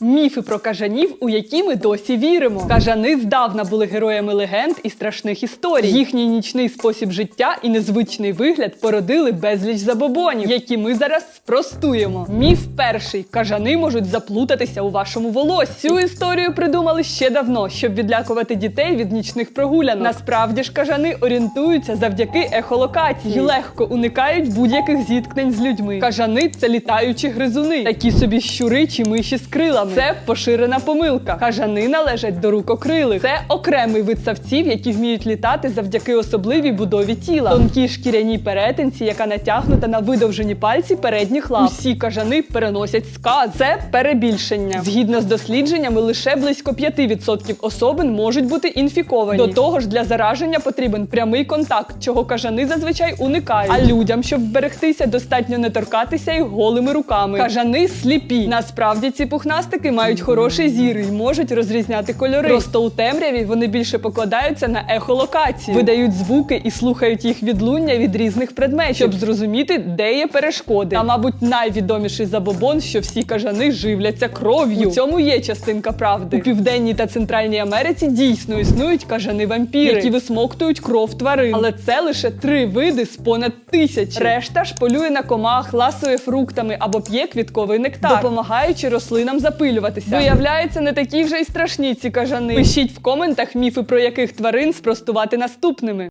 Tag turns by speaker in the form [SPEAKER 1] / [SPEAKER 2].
[SPEAKER 1] Міфи про кажанів, у які ми досі віримо. Кажани здавна були героями легенд і страшних історій. Їхній нічний спосіб життя і незвичний вигляд породили безліч забобонів, які ми зараз спростуємо. Міф перший: кажани можуть заплутатися у вашому волоссі. Цю історію придумали ще давно, щоб відлякувати дітей від нічних прогулянок. Насправді ж кажани орієнтуються завдяки ехолокації і легко уникають будь-яких зіткнень з людьми. Кажани це літаючі гризуни, такі собі щури чи миші з крилами. Це поширена помилка. Кажани належать до рукокрилих. Це окремий вид савців, які вміють літати завдяки особливій будові тіла. Тонкій шкіряній перетинці, яка натягнута на видовжені пальці передніх лап. Усі кажани переносять сказ. Це перебільшення. Згідно з дослідженнями, лише близько 5% особин можуть бути інфіковані. До того ж, для зараження потрібен прямий контакт, чого кажани зазвичай уникають. А людям, щоб вберегтися, достатньо не торкатися їх голими руками. Кажани сліпі. Насправді ці пухнастики мають хороший зір і можуть розрізняти кольори. Просто у темряві вони більше покладаються на ехолокацію, видають звуки і слухають їх відлуння від різних предметів, щоб зрозуміти, де є перешкоди. А мабуть, найвідоміший забобон, що всі кажани живляться кров'ю. У цьому є частинка правди. У південній та центральній Америці дійсно існують кажани-вампіри, які висмоктують кров тварин. Але це лише три види з понад тисячі. Решта ж полює на комах, ласує фруктами або п'є квітковий нектар, допомагаючи рослинам запилюватися. Виявляється, не такі вже й страшні ці кажани. Пишіть в коментах міфи про яких тварин спростувати наступними.